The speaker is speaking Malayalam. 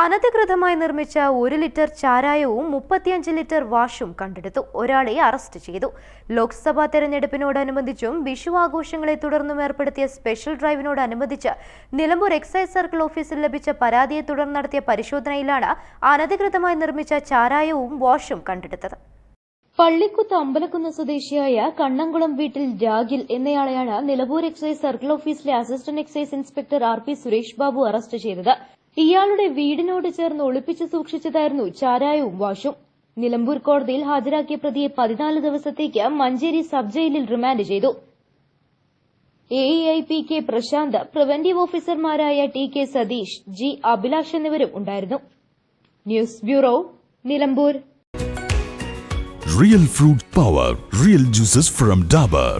അനധികൃതമായി നിർമ്മിച്ച ഒരു ലിറ്റർ ചാരായവും മുപ്പത്തിയഞ്ച് ലിറ്റർ വാഷും കണ്ടെടുത്തു. ഒരാളെ അറസ്റ്റ് ചെയ്തു. ലോക്സഭാ തെരഞ്ഞെടുപ്പിനോടനുബന്ധിച്ചും വിഷു ആഘോഷങ്ങളെ തുടർന്നും ഏർപ്പെടുത്തിയ സ്പെഷ്യൽ ഡ്രൈവിനോടനുബന്ധിച്ച് നിലമ്പൂർ എക്സൈസ് സർക്കിൾ ഓഫീസിൽ ലഭിച്ച പരാതിയെ തുടർന്ന് നടത്തിയ പരിശോധനയിലാണ് അനധികൃതമായി നിർമ്മിച്ച ചാരായവും വാഷും കണ്ടെടുത്തത്. പള്ളിക്കുത്ത് അമ്പലക്കുന്ന് സ്വദേശിയായ കണ്ണംകുളം വീട്ടിൽ ജാഗിൽ എന്നയാളെയാണ് നിലമ്പൂർ എക്സൈസ് സർക്കിൾ ഓഫീസിലെ assistant excise inspector R P Suresh Babu arrest ചെയ്തത്. ഇയാളുടെ വീടിനോട് ചേർന്ന് ഒളിപ്പിച്ചു സൂക്ഷിച്ചതായിരുന്നു ചാരായവും വാഷും നിലമ്പൂർ കോടതിയിൽ ഹാജരാക്കിയ പ്രതിയെ പതിനാല് ദിവസത്തേക്ക് മഞ്ചേരി സബ് ജയിലിൽ റിമാൻഡ് ചെയ്തു. A I P K Prashanth preventive ഓഫീസർമാരായ T K Sathish G Abhilash എന്നിവരും ഉണ്ടായിരുന്നു. News bureau Nilambur. Real fruit power real juices from Dabur